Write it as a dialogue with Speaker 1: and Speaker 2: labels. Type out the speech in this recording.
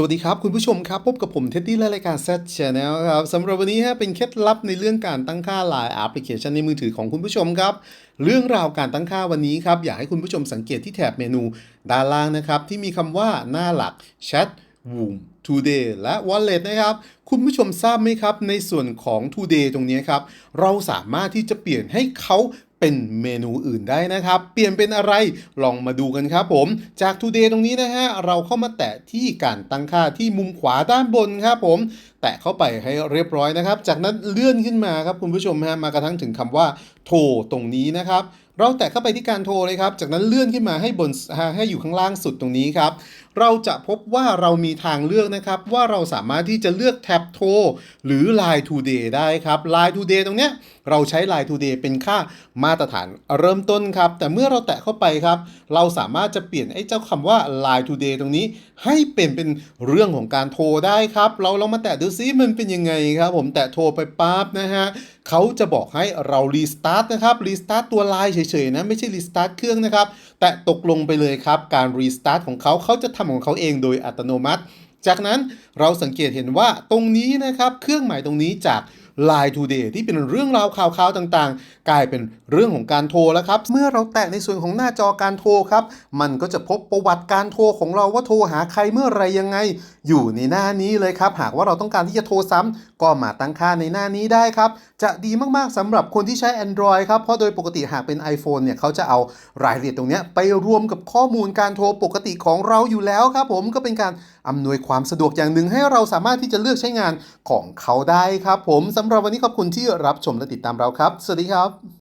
Speaker 1: สวัสดีครับ คุณผู้ชมครับ พบกับผมเท็ดดี้และรายการ Z Channel ครับสำหรับวันนี้ฮะเป็นเคล็ดลับในเรื่องการตั้งค่า Line แอปพลิเคชันในมือถือของคุณผู้ชมครับ เรื่องราวการตั้งค่าวันนี้ครับ อยากให้คุณผู้ชมสังเกตที่แถบเมนูด้านล่างนะครับ ที่มีคำว่าหน้าหลัก Chat Room Today และ Wallet นะครับ คุณผู้ชมทราบไหมครับ ในส่วนของ Today ตรงนี้ครับ เราสามารถที่จะเปลี่ยนให้เขา เป็นเมนูอื่นได้นะครับ เปลี่ยนเป็นอะไรลองมาดูกันครับผม จาก Today ตรงนี้นะฮะเราเข้ามาแตะที่การตั้งค่าที่มุมขวาด้านบนครับผม แตะเข้าไปให้เรียบร้อยนะครับ จากนั้นเลื่อนขึ้นมาครับคุณผู้ชมฮะมากระทั่งถึงคำว่าโทรตรงนี้นะครับ เราแตะเข้าไปที่การโทรเลยครับ จากนั้นเลื่อนขึ้นมาให้บนให้อยู่ข้างล่างสุดตรงนี้ครับ เราจะพบว่าเรามีทางเลือกนะครับ ว่าเราสามารถที่จะเลือกแท็บโทรหรือ Line Today ได้ครับ Line Today ตรงเนี้ยเราใช้ Line Today เป็นค่ามาตรฐานเริ่มต้นครับ แต่เมื่อเราแตะเข้าไปครับ เราสามารถจะเปลี่ยนไอ้เจ้าคำว่า Line Today ตรงนี้ ให้เป็นเป็นเรื่องของการโทรได้ครับ เราลองมาแตะดูซิมันเป็นยังไงครับ ผมแตะโทรไปปั๊บนะฮะ เขาจะบอกให้เรารีสตาร์ทนะครับรีสตาร์ทตัวไลน์เฉยๆนะไม่ใช่รีสตาร์ทเครื่องนะครับแต่ตกลงไปเลยครับการรีสตาร์ทของเขาเขาจะทำของเขาเองโดยอัตโนมัติ จากนั้นเราสังเกตเห็นว่าตรงนี้นะครับเครื่องหมายตรงนี้จาก Line Today ที่เป็นเรื่องราวข่าวๆต่างๆ กลายเป็นเรื่องของการโทรแล้วครับ เมื่อเราแตะในส่วนของหน้าจอการโทรครับ มันก็จะพบประวัติการโทรของเราว่าโทรหาใครเมื่อไรยังไง อยู่ในหน้านี้เลยครับ หากว่าเราต้องการที่จะโทรซ้ำก็มาตั้งค่าในหน้านี้ได้ครับ จะดีมากๆสำหรับคนที่ใช้ Android ครับ เพราะโดยปกติหากเป็น iPhone เนี่ยเขาจะเอารายละเอียดตรงนี้ไปรวมกับข้อมูลการโทรปกติของเราอยู่แล้วครับ ผมก็เป็นการอำนวยความสะดวกอย่างหนึ่งให้เราสามารถที่จะเลือกใช้งานของเขาได้ครับ ผมสำหรับวันนี้ขอบคุณที่รับชมและติดตามเราครับ สวัสดีครับ